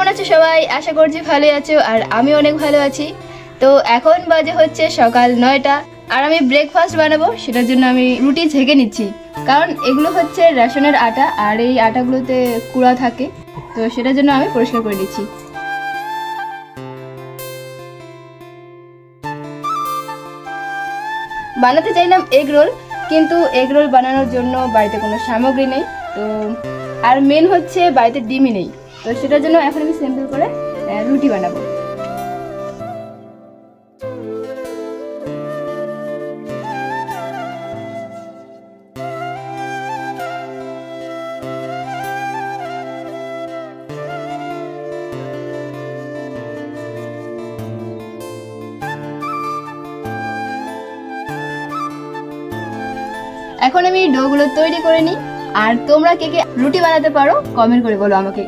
আছো সবাই? আশা করছি ভালো আছো আর আমি অনেক ভালো আছি। তো এখন বাজে হচ্ছে সকাল নয়টা। আর আমি ব্রেকফাস্ট বানাবো, সেটার জন্য আমি রুটি ছেঁকে নিচ্ছি। কারণ এগুলো হচ্ছে রেশনের আটা, আর এই আটাগুলোতে কুড়া থাকে। তো সেটার জন্য আমি পরিষ্কার করে নিচ্ছি। বানাতে চাইলাম এগ রোল কিন্তু এগ রোল বানানোর জন্য বাড়িতে কোনো সামগ্রী নেই। তো আর মেন হচ্ছে বাড়িতে ডিমই নেই। তো সেটার জন্য এখন আমি সিম্পল করে রুটি বানাবো। এখন আমি ডোগুলো তৈরি করে নিই। আর তোমরা কে কে রুটি বানাতে পারো কমেন্ট করে বলো আমাকে।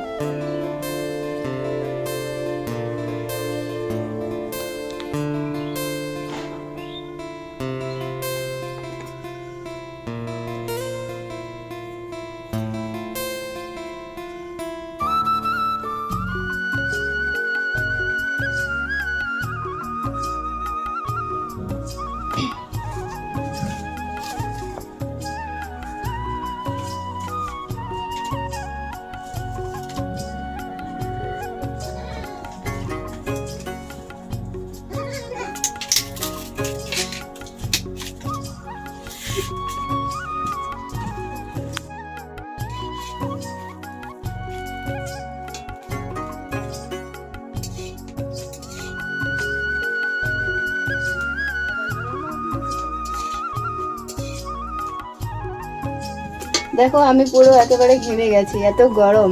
দেখো আমি পুরো একেবারে ঘেমে গেছি এত গরম।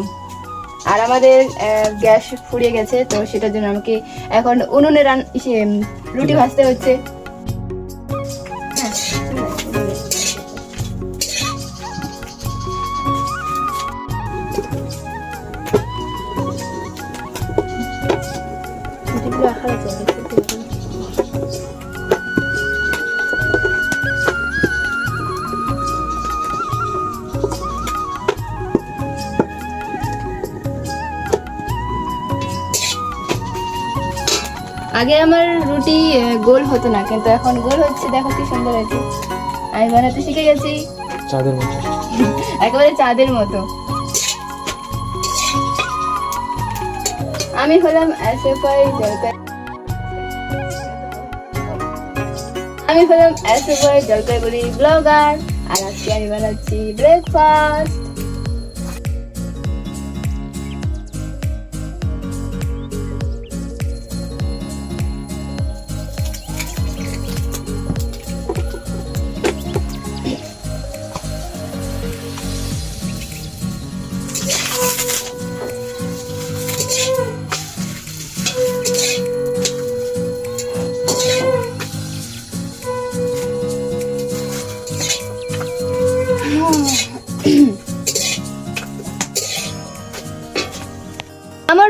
আর আমাদের গ্যাস ফুরিয়ে গেছে তো সেটার জন্য আমাকে এখন উনুনে রান রুটি ভাজতে হচ্ছে। আগে আমার রুটি গোল হতো না কিন্তু এখন গোল হচ্ছে দেখো কি সুন্দর আছে আমি বানাতে শিখে গেছি। চাঁদের মতো। একেবারে চাঁদের মতো। আমি হলাম অ্যাসেফাই জলপাই আমি হলাম অ্যাসেফাই জলপাইগুড়ি ব্লগার আর আজকে আমি বানাচ্ছি ব্রেকফাস্ট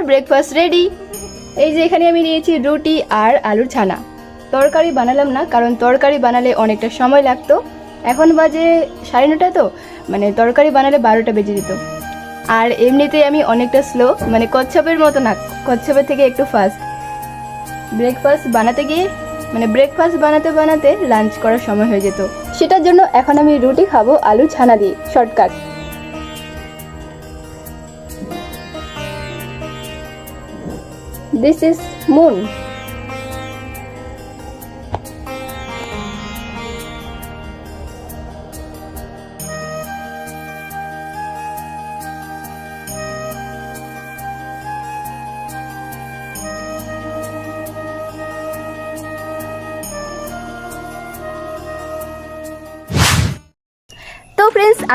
ব্রেকফাস্ট রেডি এই যে এখানে আমি নিয়েছি রুটি আর আলুর ছানা। তরকারি বানালাম না, কারণ তরকারি বানালে অনেকটা সময় লাগতো। এখন বাজে সাড়ে নটা তো মানে তরকারি বানালে বারোটা বেজে যেত। আর এমনিতে আমি অনেকটা স্লো মানে কচ্ছপের মতো না, কচ্ছপের থেকে একটু ফাস্ট ব্রেকফাস্ট বানাতে গিয়ে মানে ব্রেকফাস্ট বানাতে বানাতে লাঞ্চ করার সময় হয়ে যেত। সেটার জন্য এখন আমি রুটি খাব আলু ছানা দিয়ে শর্টকাট This is moon.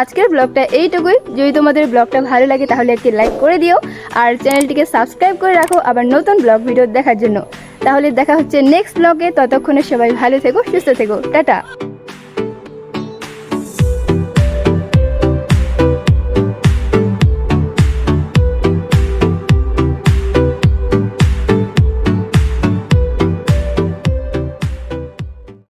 আজকের ব্লগটা এইটুকুই। যদি তোমাদের ব্লগটা ভালো লাগে, তাহলে একটি লাইক করে দিও আর চ্যানেলটিকে সাবস্ক্রাইব করে রাখো আবার নতুন ব্লগ ভিডিও দেখার জন্য। তাহলে দেখা হচ্ছে নেক্সট ব্লগে। ততক্ষণে সবাই ভালো থেকো, সুস্থ থেকো। টাটা।